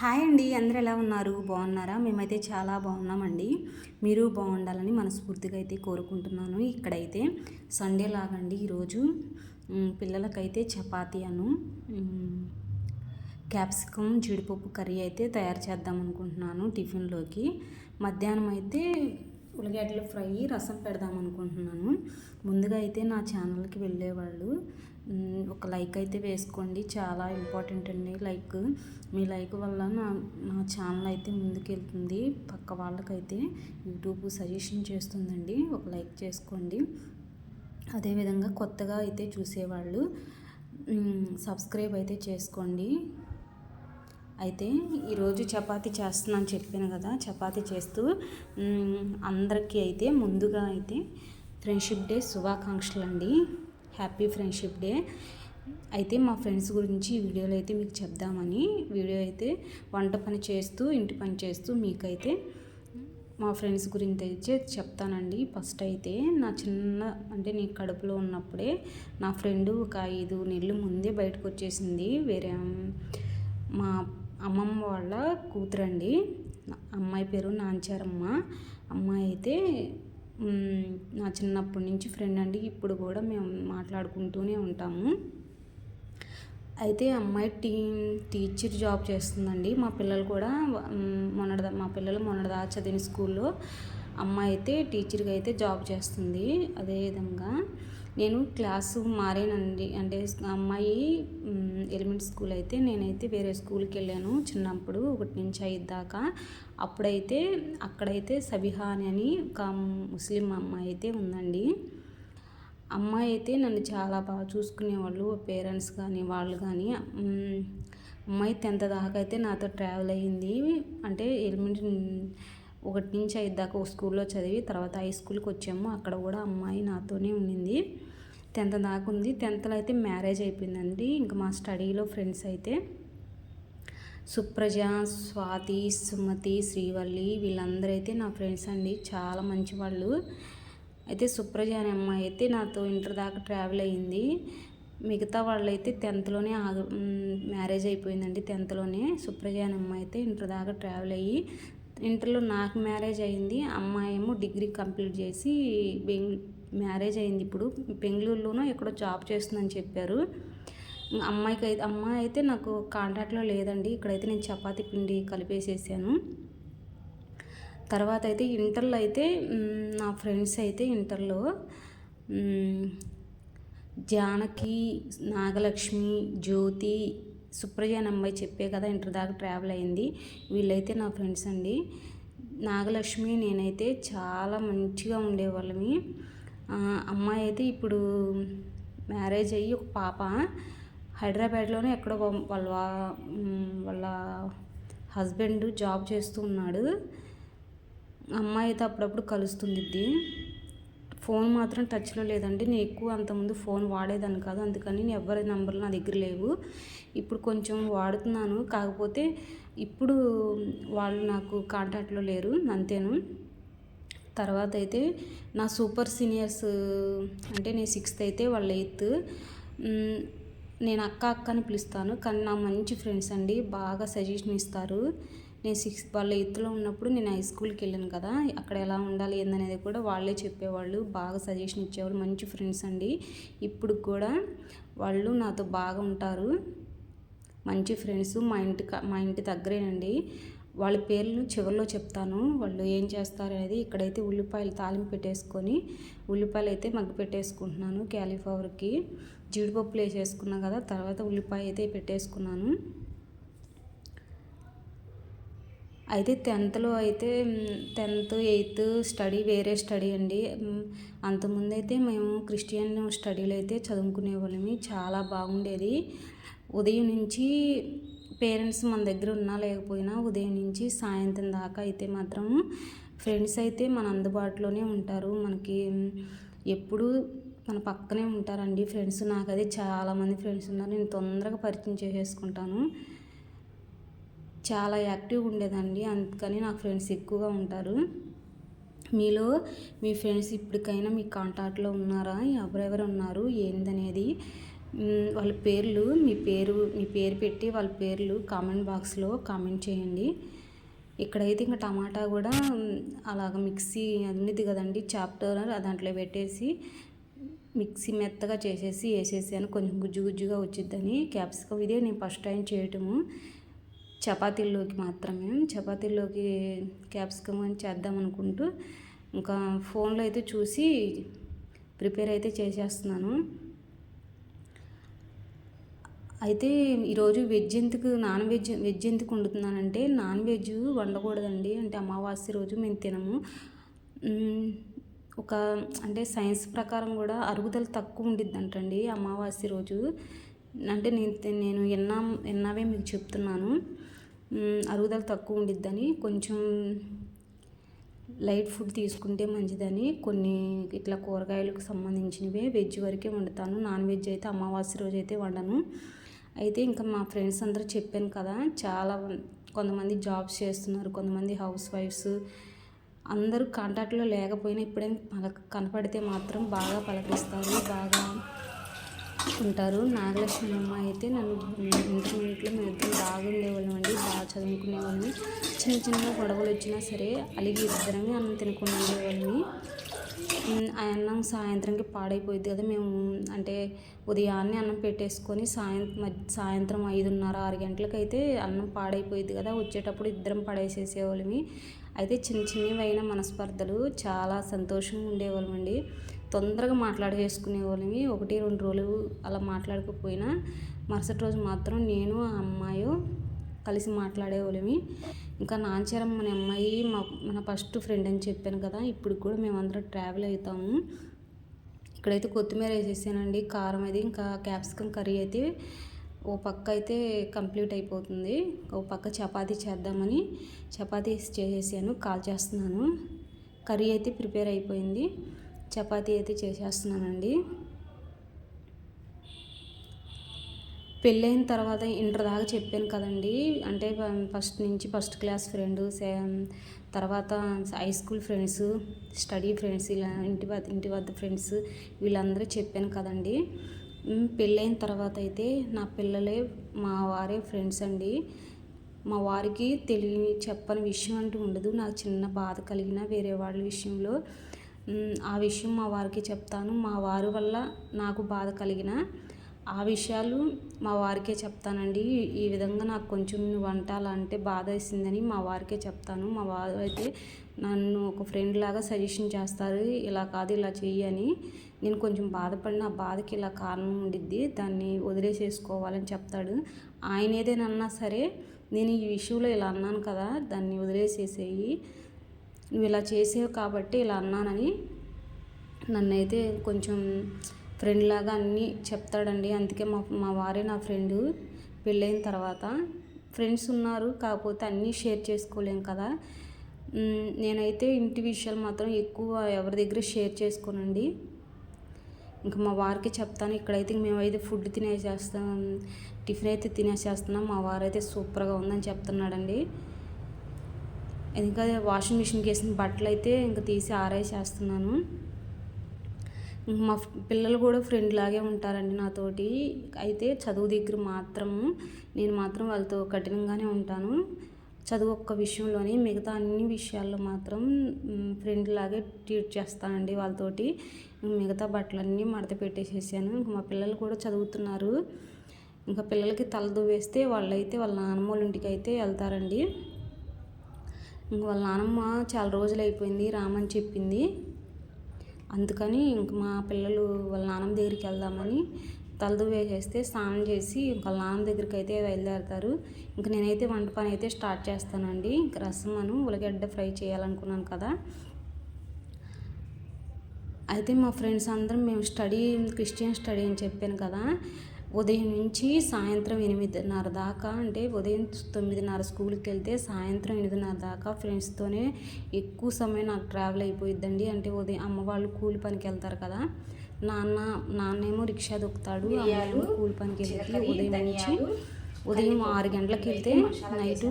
Hi అండి అందరూ ఎలా ఉన్నారు? బాగున్నారా? మేమైతే చాలా బాగున్నామండి. మీరు బాగుండాలని మనస్ఫూర్తిగా అయితే కోరుకుంటున్నాను. ఇక్కడైతే సండే లాగండి ఈరోజు. పిల్లలకైతే చపాతీ అను క్యాప్సికమ్ జీడిపప్పు కర్రీ అయితే తయారు చేద్దాం అనుకుంటున్నాను టిఫిన్లోకి. మధ్యాహ్నం అయితే ఉల్లిగడ్డలు ఫ్రై రసం పెడదాం అనుకుంటున్నాను. ముందుగా అయితే నా ఛానల్కి వెళ్ళేవాళ్ళు ఒక లైక్ అయితే వేసుకోండి. చాలా ఇంపార్టెంట్ అండి లైక్. మీ లైక్ వల్ల నా నా ఛానల్ అయితే ముందుకెళ్తుంది. పక్క వాళ్ళకైతే యూట్యూబ్ సజెషన్ చేస్తుందండి. ఒక లైక్ చేసుకోండి. అదేవిధంగా కొత్తగా అయితే చూసేవాళ్ళు సబ్స్క్రైబ్ అయితే చేసుకోండి. అయితే ఈరోజు చపాతీ చేస్తున్నాను చెప్పాను కదా చపాతీ చేస్తూ అందరికీ అయితే ముందుగా అయితే ఫ్రెండ్షిప్ డే శుభాకాంక్షలు అండి. Happy friendship day. అయితే మా ఫ్రెండ్స్ గురించి ఈ వీడియోలో అయితే మీకు చెప్దామని వీడియో అయితే వంట పని చేస్తూ ఇంటి పని చేస్తూ మీకైతే మా ఫ్రెండ్స్ గురించి అయితే చెప్తానండి. ఫస్ట్ అయితే నా చిన్న అంటే నీ కడుపులో ఉన్నప్పుడే నా ఫ్రెండ్ ఒక ఐదు నెలలు ముందే బయటకు వచ్చేసింది. వేరే మా అమ్మమ్మ వాళ్ళ కూతురండి. అమ్మాయి పేరు నాంచారమ్మ. అమ్మాయి అయితే నా చిన్నప్పటి నుంచి ఫ్రెండ్ అండి. ఇప్పుడు కూడా మేము మాట్లాడుకుంటూనే ఉంటాము. అయితే అమ్మాయి టీ టీచర్ జాబ్ చేస్తుందండి. మా పిల్లలు కూడా మొన్నటిదా మా పిల్లలు మొన్నటిదా చదివిన స్కూల్లో అమ్మాయి అయితే టీచర్గా అయితే జాబ్ చేస్తుంది. అదేవిధంగా నేను క్లాసు మారేనండి. అంటే అమ్మాయి ఎలిమెంట్ స్కూల్ అయితే నేనైతే వేరే స్కూల్కి వెళ్ళాను చిన్నప్పుడు ఒకటి నుంచి ఐదు దాకా. అప్పుడైతే అక్కడైతే సబిహాని అని ఒక ముస్లిం అమ్మాయి అయితే ఉందండి. అమ్మాయి అయితే నన్ను చాలా బాగా చూసుకునేవాళ్ళు పేరెంట్స్ కానీ వాళ్ళు కానీ. అమ్మాయి టెన్త్ దాకా అయితే నాతో ట్రావెల్ అయ్యింది. అంటే ఎలిమెంటరీ ఒకటి నుంచి ఐదు దాకా ఒక స్కూల్లో చదివి తర్వాత హై స్కూల్కి వచ్చాము. అక్కడ కూడా అమ్మాయి నాతోనే ఉండింది. టెన్త్ దాకా ఉంది. టెన్త్లో అయితే మ్యారేజ్ అయిపోయిందండి. ఇంకా మా స్టడీలో ఫ్రెండ్స్ అయితే సుప్రజ స్వాతి సుమతి శ్రీవల్లి వీళ్ళందరూ అయితే నా ఫ్రెండ్స్ అండి. చాలా మంచి వాళ్ళు. అయితే సుప్రజ అనే అమ్మాయి అయితే నాతో ఇంటర్ దాకా ట్రావెల్ అయ్యింది మిగతా వాళ్ళైతే టెన్త్లోనే ఆగ మ్యారేజ్ అయిపోయిందండి. టెన్త్లోనే సుప్రజ అనే అమ్మాయి అయితే ఇంటర్ దాకా ట్రావెల్ అయ్యి ఇంటర్లో నాకు మ్యారేజ్ అయింది. అమ్మాయి ఏమో డిగ్రీ కంప్లీట్ చేసి బెంగళూరు మ్యారేజ్ అయింది ఇప్పుడు. బెంగళూరులోనో ఎక్కడో జాబ్ చేస్తుందని చెప్పారు. అమ్మాయికి అయితే అమ్మాయి అయితే నాకు కాంటాక్ట్లో లేదండి. ఇక్కడైతే నేను చపాతి పిండి కలిపేసేసాను. తర్వాత అయితే ఇంటర్లో అయితే నా ఫ్రెండ్స్ అయితే ఇంటర్లో జానకి నాగలక్ష్మి జ్యోతి సుప్రజ అమ్మాయి చెప్పే కదా ఇంటర్ దాకా ట్రావెల్ అయింది. వీళ్ళైతే నా ఫ్రెండ్స్ అండి. నాగలక్ష్మి నేనైతే చాలా మంచిగా ఉండేవాళ్ళమి. అమ్మాయి అయితే ఇప్పుడు మ్యారేజ్ అయ్యి ఒక పాప. హైదరాబాద్లోనే ఎక్కడో వాళ్ళ వాళ్ళ హస్బెండ్ జాబ్ చేస్తూ ఉన్నాడు. అమ్మాయి అయితే అప్పుడప్పుడు కలుస్తుంది ఫోన్ మాత్రం టచ్లో లేదండి. నేను ఎక్కువ అంతకుముందు ఫోన్ వాడేదాన్ని కాదు. అందుకని నేను ఎవరి నంబర్లు నా దగ్గర లేవు. ఇప్పుడు కొంచెం వాడుతున్నాను. కాకపోతే ఇప్పుడు వాళ్ళు నాకు కాంటాక్ట్లో లేరు. అంతేను. తర్వాత అయితే నా సూపర్ సీనియర్స్ అంటే నేను సిక్స్త్ అయితే వాళ్ళ ఎయిత్. నేను అక్క అక్క అని పిలుస్తాను. కానీ నా మంచి ఫ్రెండ్స్ అండి. బాగా సజెషన్ ఇస్తారు. నేను సిక్స్త్ వాళ్ళ ఎయిత్లో ఉన్నప్పుడు నేను హై స్కూల్కి వెళ్ళాను కదా అక్కడ ఎలా ఉండాలి ఏందనేది కూడా వాళ్ళే చెప్పేవాళ్ళు బాగా సజెషన్ ఇచ్చేవాళ్ళు మంచి ఫ్రెండ్స్ అండి. ఇప్పుడు కూడా వాళ్ళు నాతో బాగా ఉంటారు మంచి ఫ్రెండ్స్ మా ఇంటి మా ఇంటి దగ్గరేనండి. వాళ్ళ పేర్లు చివరిలో చెప్తాను వాళ్ళు ఏం చేస్తారు అనేది ఇక్కడైతే ఉల్లిపాయలు తాలింపు పెట్టేసుకొని ఉల్లిపాయలు అయితే మగ్గు పెట్టేసుకుంటున్నాను క్యాలీఫ్లవర్కి. జీడిపప్పులు వేసేసుకున్నాను కదా తర్వాత ఉల్లిపాయ అయితే పెట్టేసుకున్నాను. అయితే టెన్త్లో అయితే టెన్త్ ఎయిత్ స్టడీ వేరే స్టడీ అండి. అంతకుముందు అయితే మేము క్రిస్టియన్ స్టడీలో అయితే చదువుకునే వాళ్ళమి. చాలా బాగుండేది. ఉదయం నుంచి పేరెంట్స్ మన దగ్గర ఉన్నా లేకపోయినా ఉదయం నుంచి సాయంత్రం దాకా అయితే మాత్రం ఫ్రెండ్స్ అయితే మన అందుబాటులోనే ఉంటారు. మనకి ఎప్పుడు మన పక్కనే ఉంటారండి ఫ్రెండ్స్. నాకు అది చాలామంది ఫ్రెండ్స్ ఉన్నారు. నేను తొందరగా పరిచయం చేసేసుకుంటాను. చాలా యాక్టివ్ ఉండేదండి. అందుకని నాకు ఫ్రెండ్స్ ఎక్కువగా ఉంటారు. మీలో మీ ఫ్రెండ్స్ ఇప్పటికైనా మీ కాంటాక్ట్లో ఉన్నారా? ఎవరెవరు ఉన్నారు? ఏందనేది? వాళ్ళ పేర్లు మీ పేరు మీ పేరు పెట్టి వాళ్ళ పేర్లు కామెంట్ బాక్స్లో కామెంట్ చేయండి. ఇక్కడైతే ఇంకా టమాటా కూడా అలాగ మిక్సీ అన్నిది కదండి చాప్టర్ దాంట్లో పెట్టేసి మిక్సీ మెత్తగా చేసేసి వేసేసాను కొంచెం గుజ్జు గుజ్జుగా వచ్చిద్దని క్యాప్సికమ్ ఇదే నేను ఫస్ట్ టైం చేయటము. చపాతీల్లోకి మాత్రమే చపాతీల్లోకి క్యాప్సికమ్ అని చేద్దాం అనుకుంటూ ఇంకా ఫోన్లో అయితే చూసి ప్రిపేర్ అయితే చేసేస్తున్నాను. అయితే ఈరోజు వెజ్ ఎందుకు నాన్ వెజ్ వెజ్ ఎందుకు వండుతున్నానంటే నాన్ వెజ్ వండకూడదండి. అంటే అమావాస్య రోజు మేము తినము. ఒక అంటే సైన్స్ ప్రకారం కూడా అరుగుదల తక్కువ ఉండిద్దంటండి అమావాస్య రోజు. అంటే నేను నేను ఎన్నా ఎన్నావే మీకు చెప్తున్నాను. అరుగుదల తక్కువ ఉండిద్దని కొంచెం లైట్ ఫుడ్ తీసుకుంటే మంచిదని కొన్ని ఇట్లా కూరగాయలకు సంబంధించినవే వెజ్ వరకే వండుతాను. నాన్ వెజ్ అయితే అమావాస్య రోజు అయితే వండను. అయితే ఇంకా మా ఫ్రెండ్స్ అందరూ చెప్పాను కదా చాలా కొంతమంది జాబ్స్ చేస్తున్నారు కొంతమంది హౌస్ వైఫ్స్. అందరూ కాంటాక్ట్లో లేకపోయినా ఇప్పుడే పలక కనపడితే మాత్రం బాగా పలకరిస్తారు బాగా ఉంటారు. నాగలక్ష్మి అమ్మ అయితే నన్ను ఇంటర్మీడియట్లో మేము ఇద్దరు బాగా ఉండేవాళ్ళం అండి. బాగా చదువుకునేవాళ్ళని చిన్న చిన్న గొడవలు వచ్చినా సరే అలిగి ఇద్దరమే అన్నం తినకుండా ఉండేవాళ్ళని ఆ అన్నం సాయంత్రంకి పాడైపోయింది కదా. మేము అంటే ఉదయాన్నే అన్నం పెట్టేసుకొని సాయంత్రం సాయంత్రం ఐదున్నర ఆరు గంటలకైతే అన్నం పాడైపోయింది కదా. వచ్చేటప్పుడు ఇద్దరం పడేసేసేవాళ్ళమి. అయితే చిన్న చిన్నవైన మనస్పర్ధలు చాలా సంతోషంగా ఉండేవాళ్ళమండి. తొందరగా మాట్లాడేసుకునే వాళ్ళని ఒకటి రెండు రోజులు అలా మాట్లాడకపోయినా మరుసటి రోజు మాత్రం నేను ఆ అమ్మాయి కలిసి మాట్లాడేవాళ్ళమి ఇంకా నాంచారం మన అమ్మాయి మా మన ఫస్ట్ ఫ్రెండ్ అని చెప్పాను కదా ఇప్పుడు కూడా మేమందరం ట్రావెల్ అవుతాము. ఇక్కడైతే కొత్తిమీర వేసేసానండి కారం అది ఇంకా క్యాప్సికమ్ కర్రీ అయితే ఓ పక్క అయితే కంప్లీట్ అయిపోతుంది. ఓ పక్క చపాతీ చేద్దామని చపాతీ చేసేసాను కాల్ చేస్తున్నాను. కర్రీ అయితే ప్రిపేర్ అయిపోయింది. చపాతీ అయితే చేసేస్తున్నానండి. పెళ్ళైన తర్వాత ఇంటర్ దాకా చెప్పాను కదండి. అంటే ఫస్ట్ నుంచి ఫస్ట్ క్లాస్ ఫ్రెండ్ తర్వాత high school friends study friends ఇలా ఇంటి వద్ద ఇంటి వద్ద ఫ్రెండ్స్ వీళ్ళందరూ చెప్పాను కదండి. పెళ్ళైన తర్వాత అయితే నా పిల్లలే మా వారే ఫ్రెండ్స్ అండి. మా వారికి తెలియని చెప్పని విషయం అంటూ ఉండదు. నాకు చిన్న బాధ కలిగిన వేరే వాళ్ళ విషయంలో ఆ విషయం మా వారికి చెప్తాను. మా వారి వల్ల నాకు బాధ కలిగిన ఆ విషయాలు మా వారికే చెప్తానండి. ఈ విధంగా నాకు కొంచెం వంట అలా అంటే బాధ వేసిందని మా వారికే చెప్తాను. మా వారు అయితే నన్ను ఒక ఫ్రెండ్ లాగా సజెషన్ చేస్తారు. ఇలా కాదు ఇలా చెయ్యి అని. నేను కొంచెం బాధపడిన ఆ బాధకి ఇలా కారణం ఉండిద్ది. దాన్ని వదిలేసేసుకోవాలని చెప్తాడు. ఆయన ఏదేనన్నా సరే నేను ఈ విషయంలో ఇలా అన్నాను కదా దాన్ని వదిలేసేసేయి. నువ్వు ఇలా చేసేవి కాబట్టి ఇలా అన్నానని నన్నైతే కొంచెం ఫ్రెండ్ లాగా అన్నీ చెప్తాడండి. అందుకే మా మా వారే నా ఫ్రెండ్ పెళ్ళైన తర్వాత ఫ్రెండ్స్ ఉన్నారు కాకపోతే అన్నీ షేర్ చేసుకోలేం కదా. నేనైతే ఇంటి విషయాలు మాత్రం ఎక్కువ ఎవరి దగ్గర షేర్ చేసుకోనండి. ఇంకా మా వారికి చెప్తాను. ఇక్కడైతే మేమైతే ఫుడ్ తినేసేస్తాం టిఫిన్ అయితే తినేసేస్తున్నాం. మా వారైతే సూపర్గా ఉందని చెప్తున్నాడండి. ఇంకా వాషింగ్ మిషన్కి వేసిన బట్టలు అయితే ఇంకా తీసి ఆరేసేస్తున్నాను. ఇంక మా పిల్లలు కూడా ఫ్రెండ్ లాగే ఉంటారండి నాతోటి. అయితే చదువు దగ్గర మాత్రము నేను మాత్రం వాళ్ళతో కఠినంగానే ఉంటాను. చదువు ఒక్క విషయంలోని మిగతా అన్ని విషయాల్లో మాత్రం ఫ్రెండ్ లాగే ట్రీట్ చేస్తానండి వాళ్ళతోటి. మిగతా బట్టలన్నీ మడత పెట్టేసేసాను. ఇంక మా పిల్లలు కూడా చదువుతున్నారు. ఇంకా పిల్లలకి తలదు వేస్తే వాళ్ళైతే వాళ్ళ నాన్నమ్మ వాళ్ళ ఇంటికి అయితే వెళ్తారండి. ఇంక వాళ్ళ నానమ్మ చాలా రోజులు అయిపోయింది రామని చెప్పింది. అందుకని ఇంక మా పిల్లలు వాళ్ళ నానమ్మ దగ్గరికి వెళ్దామని తలదు వేసేస్తే స్నానం చేసి వాళ్ళ నాన్న దగ్గరికి అయితే బయలుదేరతారు. ఇంక నేనైతే వంట పని అయితే స్టార్ట్ చేస్తానండి. ఇంక రసం అను ఉల్లగడ్డ ఫ్రై చేయాలనుకున్నాను కదా. అయితే మా ఫ్రెండ్స్ అందరం మేము స్టడీ క్రిస్టియన్ స్టడీ అని చెప్పాను కదా. ఉదయం నుంచి సాయంత్రం ఎనిమిదిన్నర దాకా అంటే ఉదయం తొమ్మిదిన్నర స్కూల్కి వెళ్తే సాయంత్రం ఎనిమిదిన్నర దాకా ఫ్రెండ్స్తోనే ఎక్కువ సమయం నాకు ట్రావెల్ అయిపోయిద్దండి. అంటే ఉదయం అమ్మ వాళ్ళు కూలి పనికి వెళ్తారు కదా నాన్న నాన్నేమో రిక్షా దొక్కుతాడు అమ్మేమో కూలి పనికి వెళ్ళి ఉదయం నుంచి ఉదయం ఆరు గంటలకు వెళ్తే నైటు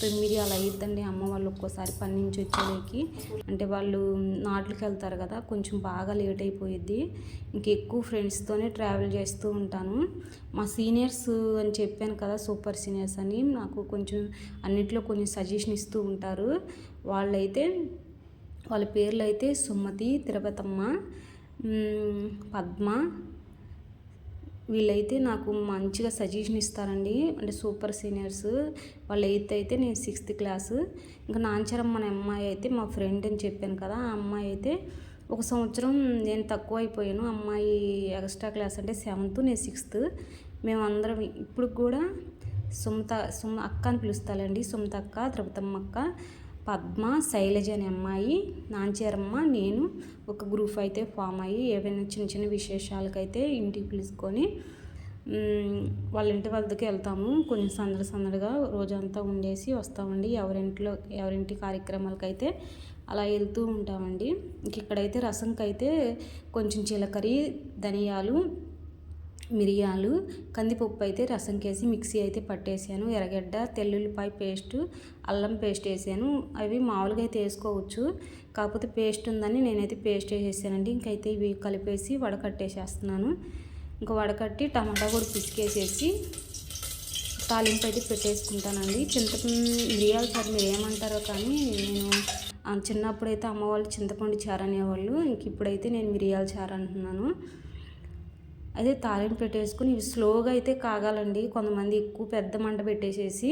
తొమ్మిది అలా అయ్యిద్దండి. అమ్మ వాళ్ళు ఒక్కోసారి పని నుంచి వచ్చేదానికి అంటే వాళ్ళు నాట్లకి వెళ్తారు కదా కొంచెం బాగా లేట్ అయిపోయిద్ది. ఇంక ఎక్కువ ఫ్రెండ్స్తోనే ట్రావెల్ చేస్తూ ఉంటాను. మా సీనియర్స్ అని చెప్పాను కదా సూపర్ సీనియర్స్ అని నాకు కొంచెం అన్నిట్లో కొంచెం సజెషన్ ఇస్తూ ఉంటారు. వాళ్ళైతే వాళ్ళ పేర్లు అయితే సుమతి తిరుపతమ్మ పద్మ వీళ్ళైతే నాకు మంచిగా సజెషన్ ఇస్తారండి. అంటే సూపర్ సీనియర్స్. వాళ్ళ ఎయిత్ అయితే నేను సిక్స్త్ క్లాస్. ఇంకా నాంచరమ్మ అనే అమ్మాయి అయితే మా ఫ్రెండ్ అని చెప్పాను కదా ఆ అమ్మాయి అయితే ఒక సంవత్సరం నేను తక్కువ అయిపోయాను. అమ్మాయి ఎక్స్ట్రా క్లాస్ అంటే సెవెంత్ నేను సిక్స్త్. మేమందరం ఇప్పుడు కూడా సుమత సుమ అక్క అని పిలుస్తాలండి. సుమత అక్క త్రిపతమ్మ అక్క. పద్మ శైలజ అనే అమ్మాయి నాంచేరమ్మ నేను ఒక గ్రూప్ అయితే ఫామ్ అయ్యి ఏవైనా చిన్న చిన్న విశేషాలకైతే ఇంటికి పిలుచుకొని వాళ్ళ ఇంటి వద్దకు వెళ్తాము. కొంచెం సందడి సందడిగా రోజంతా ఉండేసి వస్తామండి. ఎవరింట్లో ఎవరింటి కార్యక్రమాలకైతే అలా వెళ్తూ ఉంటామండి. ఇక్కడైతే రసంకైతే కొంచెం జీలకర్ర ధనియాలు మిరియాలు కందిపప్పు అయితే రసం కేసి మిక్సీ అయితే పట్టేసాను ఎర్రగడ్డ తెల్లుల్లిపాయ పేస్ట్ అల్లం పేస్ట్ వేసాను. అవి మామూలుగా అయితే వేసుకోవచ్చు కాకపోతే పేస్ట్ ఉందని నేనైతే పేస్ట్ వేసేసానండి. ఇంకైతే ఇవి కలిపేసి వడకట్టేసేస్తున్నాను. ఇంకా వడకట్టి టమాటా కూడా పిసికేసేసి తాలింపు అయితే పెట్టేసుకుంటానండి. చింతపండు మిరియాలు సార్ మీరు ఏమంటారో కానీ నేను చిన్నప్పుడైతే అమ్మ వాళ్ళు చింతపండు చారు అనేవాళ్ళు. ఇంక ఇప్పుడైతే నేను మిరియాల చారు అంటున్నాను. అయితే తాలింపు పెట్టేసుకుని ఇవి స్లోగా అయితే కాగాలండి. కొంతమంది ఎక్కువ పెద్ద మంట పెట్టేసేసి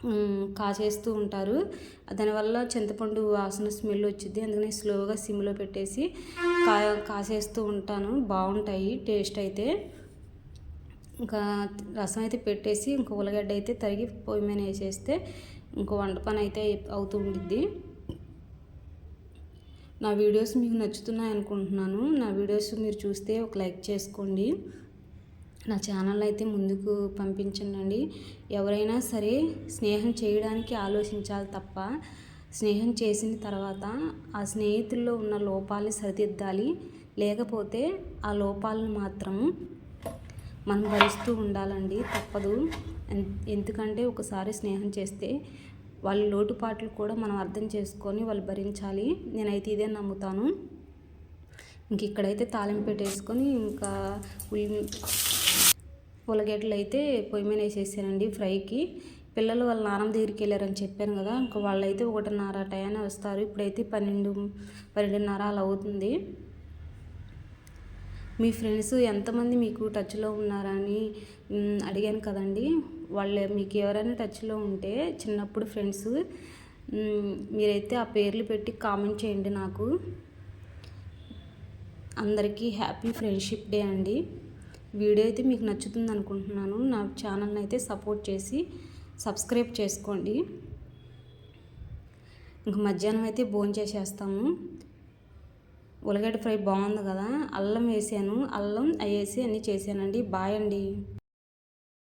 కాసేస్తూ కాచేస్తూ ఉంటారు. దానివల్ల చింతపండు వాసన స్మెల్ వచ్చింది అందుకని స్లోగా సిమ్లో పెట్టేసి కా కాసేస్తూ ఉంటాను. బాగుంటాయి టేస్ట్ అయితే. ఇంకా రసం అయితే పెట్టేసి ఇంకో ఉల్లగడ్డ అయితే తరిగి పొయ్యి మీద వేసేస్తే ఇంకో వంట పని అయితే అవుతూ ఉండిద్ది. నా వీడియోస్ మీకు నచ్చుతున్నాయి అనుకుంటున్నాను. నా వీడియోస్ మీరు చూస్తే ఒక లైక్ చేసుకోండి. నా ఛానల్ అయితే ముందుకు పంపించండి ఎవరైనా సరే స్నేహం చేయడానికి ఆలోచించాలి తప్ప స్నేహం చేసిన తర్వాత ఆ స్నేహితుల్లో ఉన్న లోపాలని సరిదిద్దాలి. లేకపోతే ఆ లోపాలను మాత్రం మనం భరిస్తూ ఉండాలండి. తప్పదు. ఎన్- ఎందుకంటే ఒకసారి స్నేహం చేస్తే వాళ్ళ లోటుపాట్లు కూడా మనం అర్థం చేసుకొని వాళ్ళు భరించాలి. నేనైతే ఇదే నమ్ముతాను. ఇంక ఇక్కడైతే తాలింపు పెట్టేసుకొని ఇంకా ఉల్లి ఉల్లగడ్డలు అయితే పొయ్యి మీద వేసేసానండి ఫ్రైకి. పిల్లలు వాళ్ళ నానమ్మ దగ్గరికి వెళ్ళారని చెప్పాను కదా ఇంకా వాళ్ళైతే ఒకటిన్నర టయాన్ని వస్తారు. ఇప్పుడైతే పన్నెండు పన్నెండున్నర అలా అవుతుంది. మీ ఫ్రెండ్స్ ఎంతమంది మీకు టచ్లో ఉన్నారని అడిగాను కదండి. వాళ్ళు మీకు ఎవరైనా టచ్లో ఉంటే చిన్నప్పుడు ఫ్రెండ్స్ మీరైతే ఆ పేర్లు పెట్టి కామెంట్ చేయండి నాకు. అందరికీ హ్యాపీ ఫ్రెండ్షిప్ డే అండి. వీడియో అయితే మీకు నచ్చుతుంది అనుకుంటున్నాను. నా ఛానల్ని అయితే సపోర్ట్ చేసి సబ్స్క్రైబ్ చేసుకోండి. ఇంక మధ్యాహ్నం అయితే భోజనం చేసేస్తాము ఉల్లగడ్డ ఫ్రై బాగుంది కదా అల్లం వేసాను. అల్లం అవి వేసి అన్నీ చేశానండి. బాయ్ అండి.